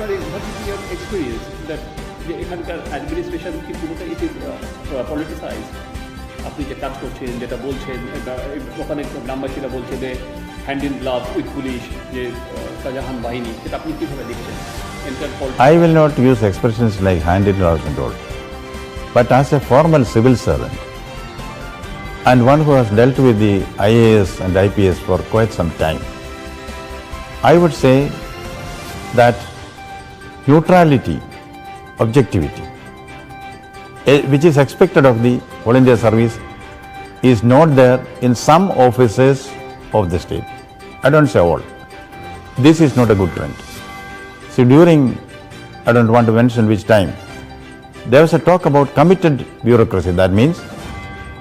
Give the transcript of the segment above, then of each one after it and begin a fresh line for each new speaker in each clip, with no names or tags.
আপনার what is your experience that যে এখানকার অ্যাডমিনিস্ট্রেশন কি পুরোটা ইট ইজ পলিটিসাইজ আপনি যে কাজ করছেন যেটা বলছেন এটা ওখানে গ্রামবাসীরা বলছে যে hand in glove with police যে আহ, শাহজাহান বাহিনী সেটা আপনি কীভাবে দেখছেন enter
I will not use expressions like hand in glove and all. But as a formal civil servant and one who has dealt with the IAS and IPS for quite some time, I would say that neutrality, objectivity, eh, which is expected of the volunteer service, is not there in some offices of the state. I don't say all. This is not a good trend. See, during, I don't want to mention which time, there was a talk about committed bureaucracy. That means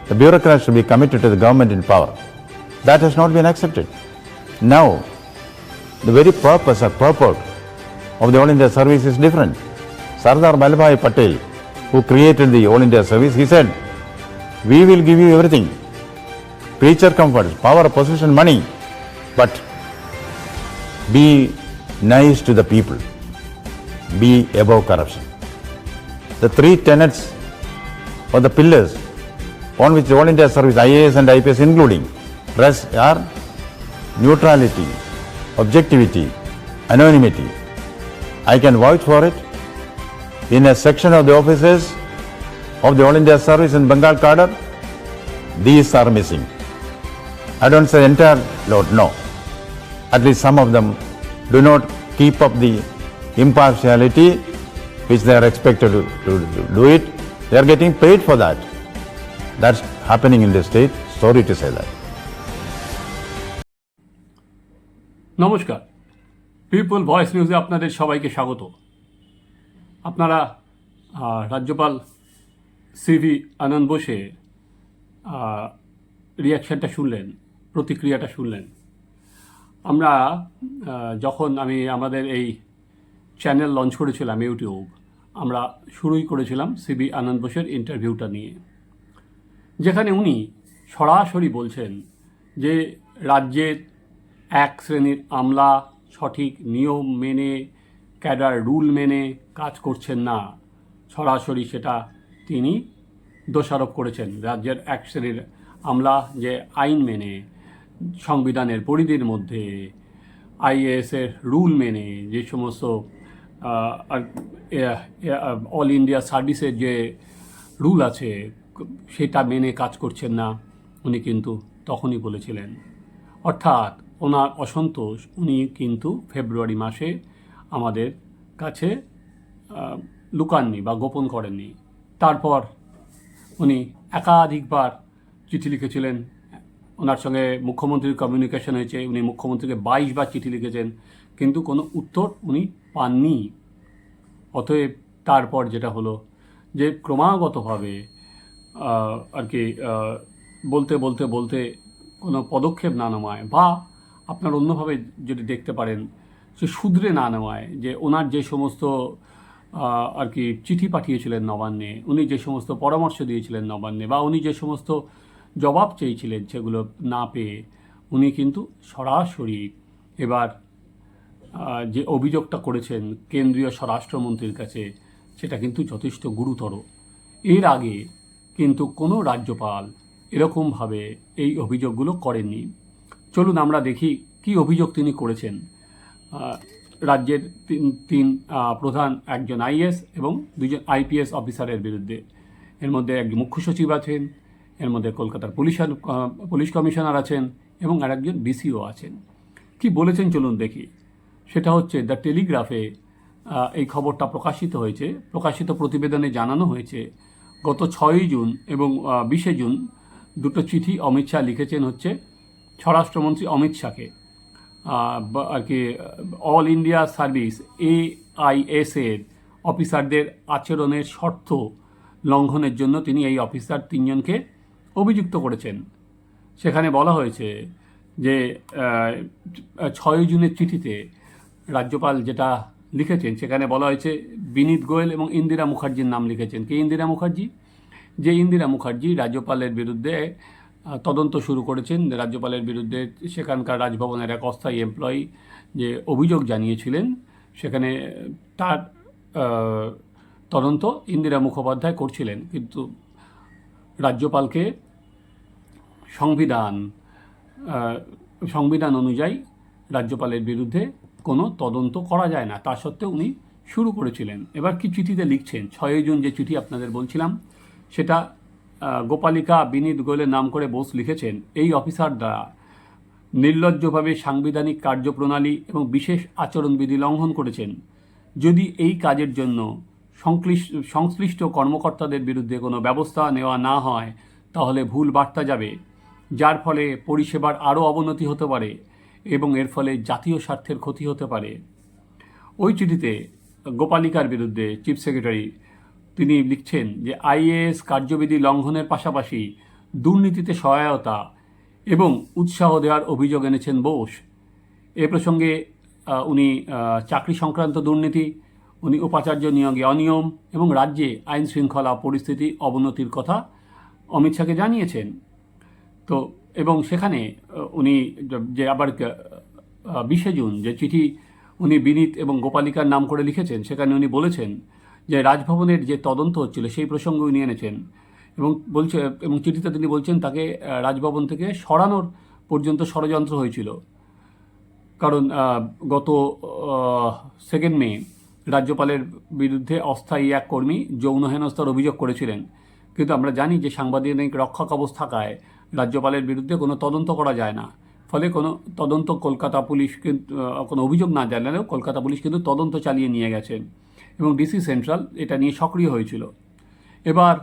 the bureaucrats should be committed to the government in power. That has not been accepted. Now, the very purpose or purport of the All India Service is different. Sardar Vallabhai Patel, who created the All India Service, he said, we will give you everything. Creature comforts, power, position, money, but be nice to the people, be above corruption. The three tenets or the pillars on which the All India Service, IAS and IPS including, rest are neutrality, objectivity, anonymity. I can vouch for it. In a section of the offices of the All India Service in Bengal cadre, these are missing. I don't say entire lot, no. At least some of them do not keep up the impartiality which they are expected to, to- to do it. They are getting paid for that. That's happening in the state. Sorry to say that.
নমস্কার people voice নিউজে আপনাদের সবাইকে স্বাগত। আপনারা রাজ্যপাল CV আনন্দ বোসে রিয়াকশানটা শুনলেন, প্রতিক্রিয়াটা শুনলেন। আমরা যখন আমি আমাদের এই চ্যানেল লঞ্চ করেছিলাম ইউটিউব আমরা শুরুই করেছিলাম সিবি আনন্দ বোসের ইন্টারভিউটা নিয়ে। যেখানে উনি সরাসরি বলছেন যে, রাজ্যের এক শ্রেণির আমলা সঠিক নিয়ম মেনে, ক্যাডার রুল মেনে কাজ করছেন না। সরাসরি সেটা তিনি দোষারোপ করেছেন। রাজ্যের এক শ্রেণির আমলা যে আইন মেনে সংবিধানের পরিধির মধ্যে আইএএসের রুল মেনে যে সমস্ত অল ইন্ডিয়া সার্ভিসের যে রুল আছে, সেটা মেনে কাজ করছেন না, উনি কিন্তু তখনই বলেছিলেন। অর্থাৎ ওনার অসন্তোষ, উনি কিন্তু ফেব্রুয়ারি মাসে আমাদের কাছে লুকাননি বা গোপন করেননি। তারপর উনি একাধিকবার চিঠি লিখেছিলেন। ওনার সঙ্গে মুখ্যমন্ত্রীর কমিউনিকেশন হয়েছে, উনি মুখ্যমন্ত্রীকে বাইশ বার চিঠি লিখেছেন, কিন্তু কোনো উত্তর উনি পাননি। অতএব তারপর যেটা হলো যে ক্রমাগতভাবে আর কি বলতে বলতে বলতে কোনো পদক্ষেপ না নেওয়ায় বা আপনার অন্যভাবে যদি দেখতে পারেন, সে শুধরে না নেওয়ায় যে ওনার যে সমস্ত আর কি চিঠি পাঠিয়েছিলেন নবান্নে, উনি যে সমস্ত পরামর্শ দিয়েছিলেন নবান্নে বা উনি যে সমস্ত জবাব চেয়েছিলেন সেগুলো না পেয়ে, উনি কিন্তু সরাসরি এবার যে অভিযোগটা করেছেন কেন্দ্রীয় স্বরাষ্ট্রমন্ত্রীর কাছে, সেটা কিন্তু যথেষ্ট গুরুতর। এর আগে কিন্তু কোনো রাজ্যপাল এরকমভাবে এই অভিযোগগুলো করেননি। চলুন আমরা দেখি কি অভিযোগ তিনি করেছেন। রাজ্যের তিন তিন প্রধান একজন আইএস এবং দুজন আইপিএস অফিসারের বিরুদ্ধে। এর মধ্যে একজন মুখ্য সচিব আছেন, এর মধ্যে কলকাতার পুলিশ পুলিশ কমিশনার আছেন এবং আর একজন বিসিও আছেন। কি বলেছেন চলুন দেখি। সেটা হচ্ছে দ্য টেলিগ্রাফে এই খবরটা প্রকাশিত হয়েছে। প্রকাশিত প্রতিবেদনে জানানো হয়েছে, গত ছয়ই জুন এবং বিশে জুন দুটো চিঠি অমিত শাহ লিখেছেন হচ্ছে স্বরাষ্ট্রমন্ত্রী অমিত শাহকে আর কি, অল ইন্ডিয়া সার্ভিস এআইএস এর অফিসারদের আচরণের শর্ত লঙ্ঘনের জন্য তিনি এই অফিসার তিনজনকে অভিযুক্ত করেছেন। সেখানে বলা হয়েছে যে ছয় জুনের চিঠিতে রাজ্যপাল যেটা লিখেছেন, সেখানে বলা হয়েছে, বিনীত গোয়েল এবং ইন্দিরা মুখার্জির নাম লিখেছেন। কে ইন্দিরা মুখার্জি? যে ইন্দিরা মুখার্জি রাজ্যপালের বিরুদ্ধে তদন্ত শুরু করেছেন রাজ্যপালের বিরুদ্ধে সেখানকার রাজভবনের এক অস্থায়ী এমপ্লয়ি যে অভিযোগ জানিয়েছিলেন, সেখানে তার তদন্ত ইন্দিরা মুখোপাধ্যায় করছিলেন। কিন্তু রাজ্যপালকে সংবিধান সংবিধান অনুযায়ী রাজ্যপালের বিরুদ্ধে কোনো তদন্ত করা যায় না। তা সত্ত্বেও উনি শুরু করেছিলেন। এবার কি চিঠিতে লিখছেন? ছয়ই জুন যে চিঠি আপনাদের বলছিলাম, সেটা গোপালিকা বিনীত গোয়েলের নাম করে বোস লিখেছেন, এই অফিসার দ্বারা। নির্লজ্জভাবে সাংবিধানিক কার্যপ্রণালী এবং বিশেষ আচরণবিধি লঙ্ঘন করেছেন। যদি এই কাজের জন্য সংশ্লিষ্ট কর্মকর্তাদের বিরুদ্ধে কোনো ব্যবস্থা নেওয়া না হয়, তাহলে ভুল বার্তা যাবে, যার ফলে পরিষেবার আরও অবনতি হতে পারে এবং এর ফলে জাতীয় স্বার্থের ক্ষতি হতে পারে। ওই চিঠিতে গোপালিকার বিরুদ্ধে চিফ সেক্রেটারি তিনি লিখছেন যে আইএএস কার্যবিধি লঙ্ঘনের পাশাপাশি দুর্নীতিতে সহায়তা এবং উৎসাহ দেওয়ার অভিযোগ এনেছেন বোস। এ প্রসঙ্গে উনি চাকরি সংক্রান্ত দুর্নীতি, উনি উপাচার্য নিয়োগে অনিয়ম এবং রাজ্যে আইন শৃঙ্খলা পরিস্থিতি অবনতির কথা অমিত শাহকে জানিয়েছেন। তো, এবং সেখানে উনি যে আবার বিশে জুন যে চিঠি উনি বিনীত এবং গোপালিকার নাম করে লিখেছেন, সেখানে উনি বলেছেন যে রাজভবনের যে তদন্ত হচ্ছিল, সেই প্রসঙ্গ উনি এনেছেন। এবং বলছে, এবং চিঠিতে তিনি বলছেন, তাকে রাজভবন থেকে সরানোর পর্যন্ত ষড়যন্ত্র হয়েছিল। কারণ গত সেকেন্ড মে রাজ্যপালের বিরুদ্ধে অস্থায়ী এক কর্মী যৌন হেনস্থার অভিযোগ করেছিলেন। কিন্তু আমরা জানি যে সাংবাদিক রক্ষা কবচ থাকায় রাজ্যপালের বিরুদ্ধে কোনো তদন্ত করা যায় না। ফলে কোনো তদন্ত কলকাতা পুলিশ কিন্তু কোনো অভিযোগ না জানালেও কলকাতা পুলিশ কিন্তু তদন্ত চালিয়ে নিয়ে গেছেন এবং ডিসি সেন্ট্রাল এটা নিয়ে সক্রিয় হয়েছিল। এবার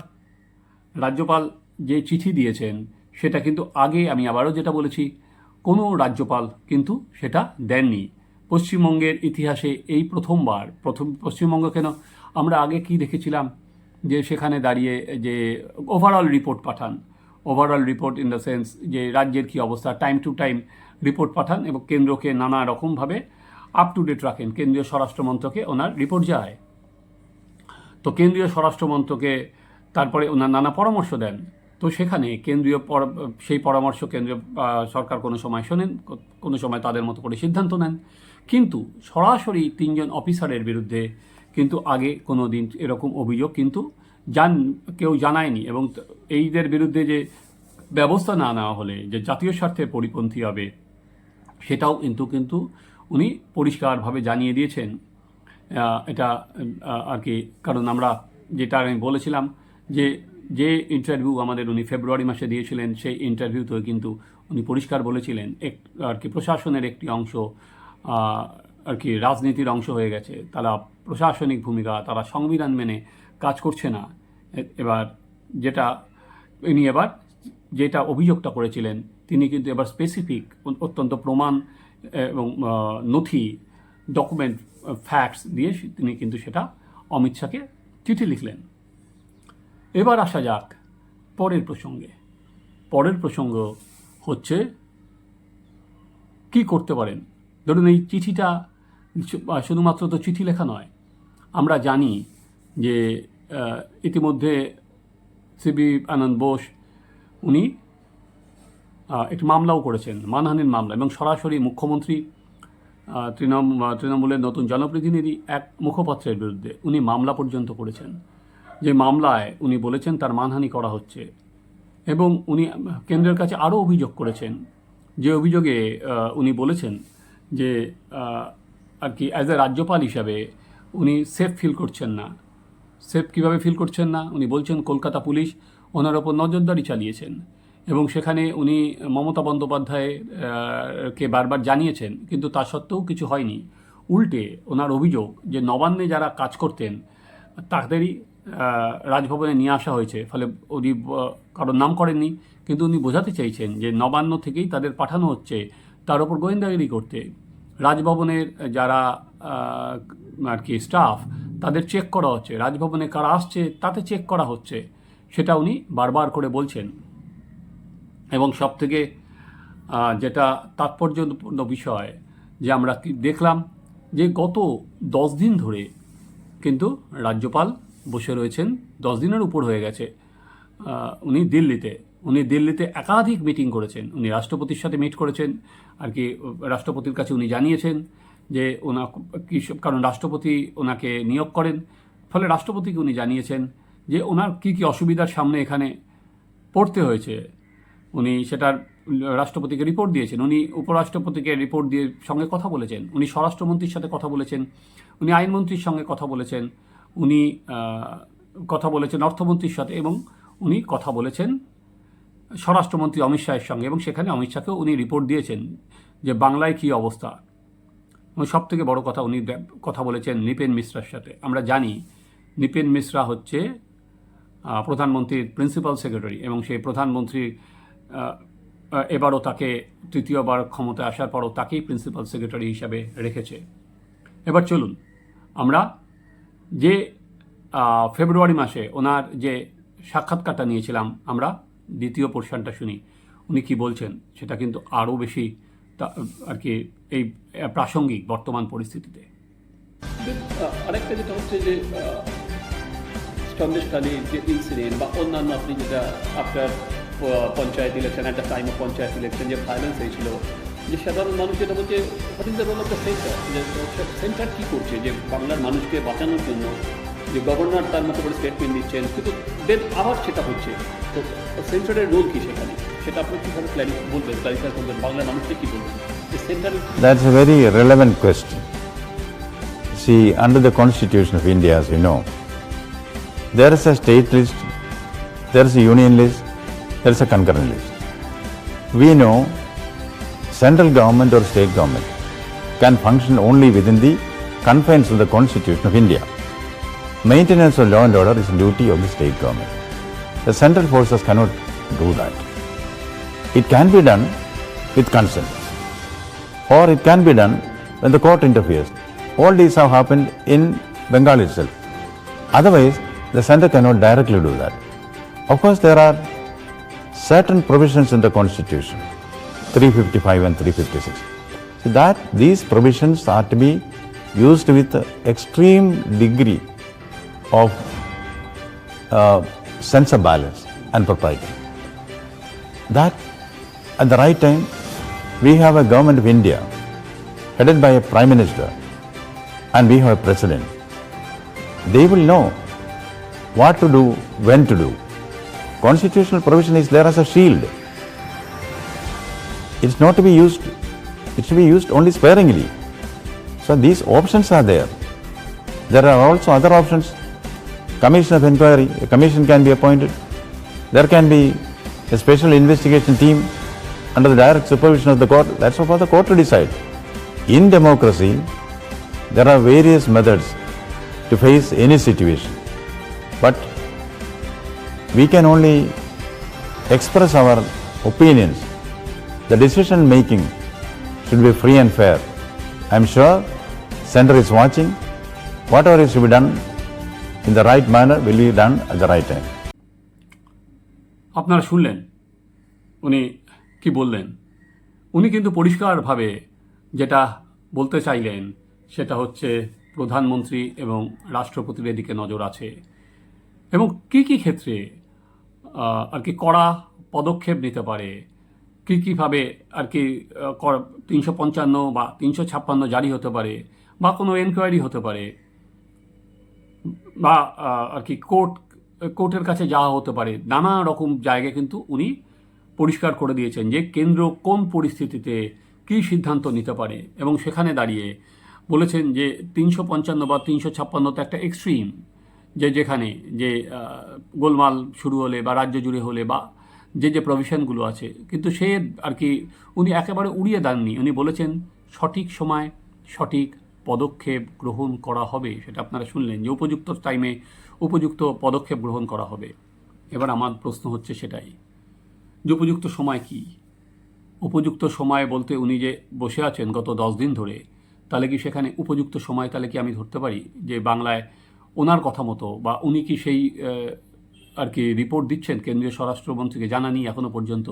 রাজ্যপাল যে চিঠি দিয়েছেন, সেটা কিন্তু আগে আমি আবারও যেটা বলেছি, কোনো রাজ্যপাল কিন্তু সেটা দেননি। পশ্চিমবঙ্গের ইতিহাসে এই প্রথমবার, প্রথম পশ্চিমবঙ্গ কেন? আমরা আগে কি দেখেছিলাম? যে সেখানে দাঁড়িয়ে যে overall report Pathaan. Overall report in the sense যে রাজ্যের কী অবস্থা টাইম টু টাইম রিপোর্ট পাঠান এবং কেন্দ্রকে নানা রকমভাবে আপ টু ডেট রাখেন। কেন্দ্রীয় স্বরাষ্ট্রমন্ত্রকে ওনার রিপোর্ট যায়। তো কেন্দ্রীয় স্বরাষ্ট্রমন্ত্রকে তারপরে ওনার নানা পরামর্শ দেন। তো সেখানে কেন্দ্রীয় সেই পরামর্শ কেন্দ্রীয় সরকার কোনো সময় শোনেন কোনো সময় তাদের মতো করে সিদ্ধান্ত নেন। কিন্তু সরাসরি তিনজন অফিসারের বিরুদ্ধে কিন্তু আগে কোনো দিন এরকম অভিযোগ কিন্তু জান, কেউ জানায়নি এবং এইদের বিরুদ্ধে যে ব্যবস্থা না নেওয়া হলে, যে জাতীয় স্বার্থের পরিপন্থী হবে, সেটাও কিন্তু কিন্তু উনি পরিষ্কারভাবে জানিয়ে দিয়েছেন। এটা আর কি, কারণ আমরা যেটা আমি বলেছিলাম যে যে ইন্টারভিউ আমাদের উনি ফেব্রুয়ারি মাসে দিয়েছিলেন, সেই ইন্টারভিউতেও কিন্তু উনি পরিষ্কার বলেছিলেন, এক, আর কি, প্রশাসনের একটি অংশ আর কি, রাজনীতির অংশ হয়ে গেছে। তারা প্রশাসনিক ভূমিকা, তারা সংবিধান মেনে কাজ করছে না। এবার যেটা, ইনি এবার যেটা অভিযোগটা করেছিলেন, তিনি কিন্তু এবার স্পেসিফিক অত্যন্ত প্রমাণ এবং নথি ডকুমেন্ট ফ্যাক্টস দিয়ে তিনি কিন্তু সেটা অমিত শাহকে চিঠি লিখলেন। এবার আসা যাক পরের প্রসঙ্গে। পরের প্রসঙ্গ হচ্ছে, কি করতে পারেন? ধরুন এই চিঠিটা শুধুমাত্র তো চিঠি লেখা নয়, আমরা জানি যে ইতিমধ্যে সিবি আনন্দ বোস, উনি একটি মামলাও করেছেন, মানহানির মামলা এবং সরাসরি মুখ্যমন্ত্রী তৃণমূল তৃণমূলের নতুন জনপ্রতিনিধি এক মুখপাত্রের বিরুদ্ধে উনি মামলা পর্যন্ত করেছেন। যে মামলায় উনি বলেছেন তার মানহানি করা হচ্ছে এবং উনি কেন্দ্রের কাছে আরও অভিযোগ করেছেন। যে অভিযোগে উনি বলেছেন যে আর কি অ্যাজ এ রাজ্যপাল হিসাবে উনি সেফ ফিল করছেন না। সেফ কীভাবে ফিল করছেন না? উনি বলছেন, কলকাতা পুলিশ ওনার ওপর নজরদারি চালিয়েছেন। এবং সেখানে উনি মমতা বন্দ্যোপাধ্যায় কে বারবার জানিয়েছেন, কিন্তু তা সত্ত্বেও কিছু হয়নি। উল্টে ওনার অভিযোগ যে নবান্নে যারা কাজ করতেন, তাদেরই রাজভবনে নিয়ে আসা হয়েছে। ফলে উনি কারোর নাম করেননি, কিন্তু উনি বোঝাতে চাইছেন যে নবান্ন থেকেই তাদের পাঠানো হচ্ছে, তার উপর গোয়েন্দাগিরি করতে। রাজভবনের যারা আর কি স্টাফ, তাদের চেক করা হচ্ছে। রাজভবনে কারা আসছে, তাতে চেক করা হচ্ছে, সেটা উনি বারবার করে বলছেন। এবং সব থেকে যেটা তাৎপর্যপূর্ণ বিষয় যে আমরা দেখলাম যে গত দশ দিন ধরে কিন্তু রাজ্যপাল বসে রয়েছেন, দশ দিনের উপর হয়ে গেছে। উনি দিল্লিতে উনি দিল্লিতে একাধিক মিটিং করেছেন। উনি রাষ্ট্রপতির সাথে মিট করেছেন, আর কি রাষ্ট্রপতির কাছে উনি জানিয়েছেন যে ওনা কি কারণ রাষ্ট্রপতি ওনাকে নিয়োগ করেন, ফলে রাষ্ট্রপতিকে উনি জানিয়েছেন যে ওনার কি কি অসুবিধার সামনে এখানে পড়তে হয়েছে। উনি সেটার রাষ্ট্রপতিকে রিপোর্ট দিয়েছেন। উনি উপরাষ্ট্রপতিকে রিপোর্ট দিয়ে সঙ্গে কথা বলেছেন। উনি স্বরাষ্ট্রমন্ত্রীর সাথে কথা বলেছেন। উনি আইনমন্ত্রীর সঙ্গে কথা বলেছেন। উনি কথা বলেছেন অর্থমন্ত্রীর সাথে এবং উনি কথা বলেছেন স্বরাষ্ট্রমন্ত্রী অমিত শাহের সঙ্গে এবং সেখানে অমিত শাহকেও উনি রিপোর্ট দিয়েছেন যে বাংলায় কী অবস্থা। সব থেকে বড় কথা উনি কথা বলেছেন নিপেন মিশ্রার সাথে। আমরা জানি নিপেন মিশ্রা হচ্ছে প্রধানমন্ত্রীর প্রিন্সিপাল সেক্রেটারি এবং সেই প্রধানমন্ত্রী আহ, আহ, এবারও তাকে তৃতীয়বার ক্ষমতায় আসার পরও তাকেই প্রিন্সিপাল সেক্রেটারি হিসাবে রেখেছে। এবার চলুন, আমরা যে ফেব্রুয়ারি মাসে ওনার যে সাক্ষাৎকারটা নিয়েছিলাম, আমরা দ্বিতীয় পোর্শনটা শুনি। উনি কি বলছেন সেটা কিন্তু আরও বেশি আর কি, এই প্রাসঙ্গিক বর্তমান পরিস্থিতিতে।
আরেকটা যেটা হচ্ছে যে সন্দেশকালীর যে ইনসিডেন্ট বা অন্যান্য আপনি যেটা আফটার পঞ্চায়েত ইলেকশন একটা টাইম অফ পঞ্চায়েত ইলেকশন যে ভায়োলেন্স হয়েছিল যে সাধারণ মানুষ যেটা বলছে what is the role of the centre যে সেন্টার কী করছে যে বাংলার মানুষকে বাঁচানোর জন্য যে গভর্নর তার মতো করে স্টেটমেন্ট দিচ্ছেন কিন্তু দেন আবার সেটা হচ্ছে তো সেন্টারের রোল কী সেখানে সেটা আপনি কীভাবে ক্ল্যারি বলবেন ক্লারিফাই করবেন বাংলার মানুষকে কী বলবেন যে সেন্টারের
That's a very relevant question. See, under the Constitution of India, as you know, there is a state list, there is a union list, there is a concurrent list. We know central government or state government can function only within the confines of the Constitution of India. Maintenance of law and order is a duty of the state government. The central forces cannot do that. It can be done with consent or it can be done when the court interferes. All these have happened in Bengal itself. Otherwise, the center cannot directly do that. Of course, there are certain provisions in the Constitution, 355 and 356. So that these provisions are to be used with extreme degree of uh, sense of balance and propriety. That at the right time, we have a government of India headed by a prime minister and we have a president. They will know what to do, when to do. Constitutional provision is there as a shield. It's not to be used, it should be used only sparingly. So these options are there. There are also other options. Commission of inquiry, a commission can be appointed. There can be a special investigation team under the direct supervision of the court. That's for the court to decide. In democracy, there are various methods to face any situation. But we can only express our opinions. The decision making should be free and fair. I'm sure center is watching. Whatever is to be done in the right manner will be done at the right time.
আপনারা শুনলেন উনি কি বললেন উনি কিন্তু পরিষ্কারভাবে যেটা বলতে চাইলেন সেটা হচ্ছে প্রধানমন্ত্রী এবং রাষ্ট্রপতির এদিকে নজর আছে এবং কি কি ক্ষেত্রে আর কি কড়া পদক্ষেপ নিতে পারে? কী, কীভাবে আর কি তিনশো পঞ্চান্ন বা তিনশো ছাপ্পান্ন জারি হতে পারে বা কোনো এনকোয়ারি হতে পারে? বা আর কি কোর্ট কোর্টের কাছে যাওয়া হতে পারে। নানা রকম জায়গায় কিন্তু উনি পরিষ্কার করে দিয়েছেন যে কেন্দ্র কোন পরিস্থিতিতে কী সিদ্ধান্ত নিতে পারে এবং সেখানে দাঁড়িয়ে বলেছেন যে তিনশো পঞ্চান্ন বা তিনশো ছাপ্পান্ন তো একটা এক্সট্রিম যে যেখানে যে গোলমাল শুরু হলে বা রাজ্য জুড়ে হলে বা যে যে প্রভিশনগুলো আছে, কিন্তু সে আর কি উনি একেবারে উড়িয়ে দেননি। উনি বলেছেন, সঠিক সময় সঠিক পদক্ষেপ গ্রহণ করা হবে, সেটা আপনারা শুনলেন যে উপযুক্ত টাইমে উপযুক্ত পদক্ষেপ গ্রহণ করা হবে। এবার আমার প্রশ্ন হচ্ছে সেটাই, যে উপযুক্ত সময় কি? উপযুক্ত সময় বলতে উনি যে বসে আছেন গত দশ দিন ধরে, তাহলে কি সেখানে উপযুক্ত সময় তাহলে কি আমি ধরতে পারি? যে বাংলায় ওনার কথা মতো বা উনি কি সেই আর কি রিপোর্ট দিচ্ছেন কেন্দ্রীয় স্বরাষ্ট্রমন্ত্রীকে জানানি এখনও পর্যন্ত?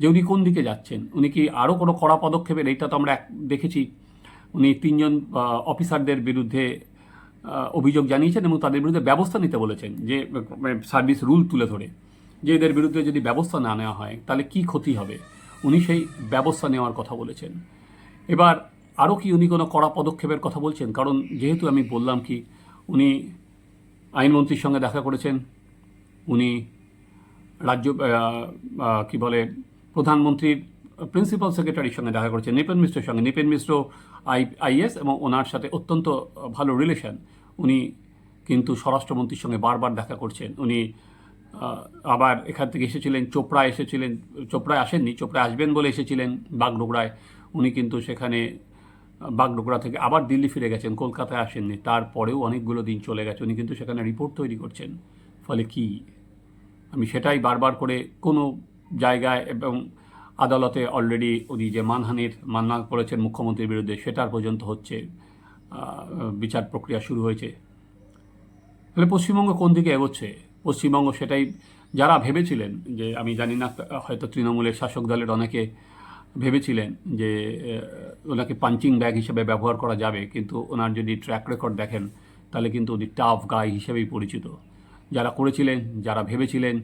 যে উনি কোন দিকে যাচ্ছেন? উনি কি আরও কোনো কড়া পদক্ষেপের এইটা তো আমরা দেখেছি। উনি তিনজন অফিসারদের বিরুদ্ধে অভিযোগ জানিয়েছেন এবং তাদের বিরুদ্ধে ব্যবস্থা নিতে বলেছেন যে সার্ভিস রুল তুলে ধরে। যে এদের বিরুদ্ধে যদি ব্যবস্থা না নেওয়া হয়, তাহলে কি ক্ষতি হবে? উনি সেই ব্যবস্থা নেওয়ার কথা বলেছেন। এবার আরও কি উনি কোনো কড়া পদক্ষেপের কথা বলছেন? কারণ যেহেতু আমি বললাম কি উনি আইনমন্ত্রীর সঙ্গে দেখা করেছেন। উনি রাজ্য কি বলে, প্রধানমন্ত্রীর প্রিন্সিপাল সেক্রেটারির সঙ্গে দেখা করেছেন, নিপেন মিশ্রের সঙ্গে। নিপেন মিশ্র আই, আইএস এবং ওনার সাথে অত্যন্ত ভালো রিলেশন উনি কিন্তু স্বরাষ্ট্রমন্ত্রীর সঙ্গে বারবার দেখা করছেন। উনি আবার এখান থেকে এসেছিলেন চোপড়া এসেছিলেন, চোপড়ায় আসেননি, চোপড়ায় আসবেন বলে এসেছিলেন বাগডোগরায়। উনি কিন্তু সেখানে বাগডোগরা থেকে আবার দিল্লি ফিরে গেছেন, কলকাতায় আসেননি। তারপরেও অনেকগুলো দিন চলে গেছে। উনি কিন্তু সেখানে রিপোর্ট তৈরি করছেন। ফলে কি? আমি সেটাই বারবার করে কোনো জায়গায় এবং আদালতে অলরেডি উনি যে মানহানির মান্না করেছেন মুখ্যমন্ত্রীর বিরুদ্ধে, সেটার পর্যন্ত হচ্ছে বিচার প্রক্রিয়া শুরু হয়েছে। তাহলে পশ্চিমবঙ্গ কোন দিকে এগোচ্ছে? পশ্চিমবঙ্গ সেটাই, যারা ভেবেছিলেন যে, আমি জানি না, হয়তো তৃণমূলের শাসক দলের অনেকে ভেবেছিলেন যে ওনাকে পাঞ্চিং ব্যাগ হিসেবে ব্যবহার করা যাবে, কিন্তু ওনার যদি ট্র্যাক রেকর্ড দেখেন, তাহলে কিন্তু উনি টাফ গাই হিসেবেই পরিচিত। যারা করেছিলেন, যারা ভেবেছিলেন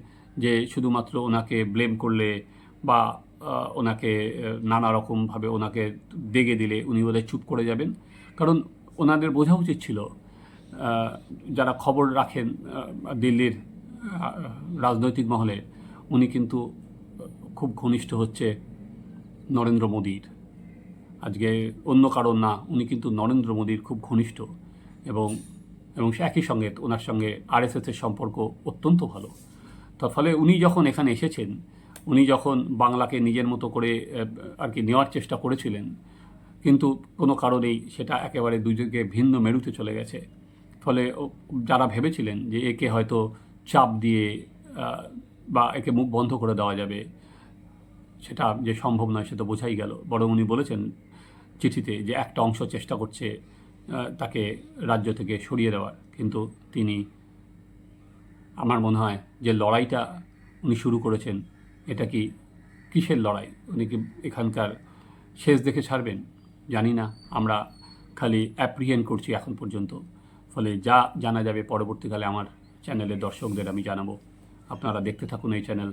যে শুধুমাত্র ওনাকে ব্লেম করলে বা ওনাকে নানা রকমভাবে ওনাকে দেগে দিলে উনি ওদের চুপ করে যাবেন। কারণ ওনাদের বোঝা উচিত ছিল যারা খবর রাখেন দিল্লির রাজনৈতিক মহলে, উনি কিন্তু খুব ঘনিষ্ঠ হচ্ছে নরেন্দ্র মোদীর। আজকে অন্য কারণ না, উনি কিন্তু নরেন্দ্র মোদীর খুব ঘনিষ্ঠ এবং এবং সে একই সঙ্গে ওনার সঙ্গে আরএসএসের সম্পর্ক অত্যন্ত ভালো। তার ফলে উনি যখন এখানে এসেছেন, উনি যখন বাংলাকে নিজের মতো করে আর কি নেওয়ার চেষ্টা করেছিলেন, কিন্তু কোনো কারণেই সেটা একেবারে দুজনকে ভিন্ন মেরুতে চলে গেছে। ফলে যারা ভেবেছিলেন যে একে হয়তো চাপ দিয়ে বা একে মুখ বন্ধ করে দেওয়া যাবে সেটা যে সম্ভব নয়, সেটা বোঝাই গেল। বরং উনি বলেছেন চিঠিতে যে একটা অংশ চেষ্টা করছে তাকে রাজ্য থেকে সরিয়ে দেওয়ার। কিন্তু তিনি, আমার মনে হয়, যে লড়াইটা উনি শুরু করেছেন, এটা কি কিসের লড়াই? উনি কি এখানকার শেষ দেখে ছাড়বেন? জানি না। আমরা খালি অ্যাপ্রিহেন্ড করছি এখন পর্যন্ত। ফলে যা জানা যাবে পরবর্তীকালে আমার চ্যানেলের দর্শকদের আমি জানাব। আপনারা দেখতে থাকুন এই চ্যানেল।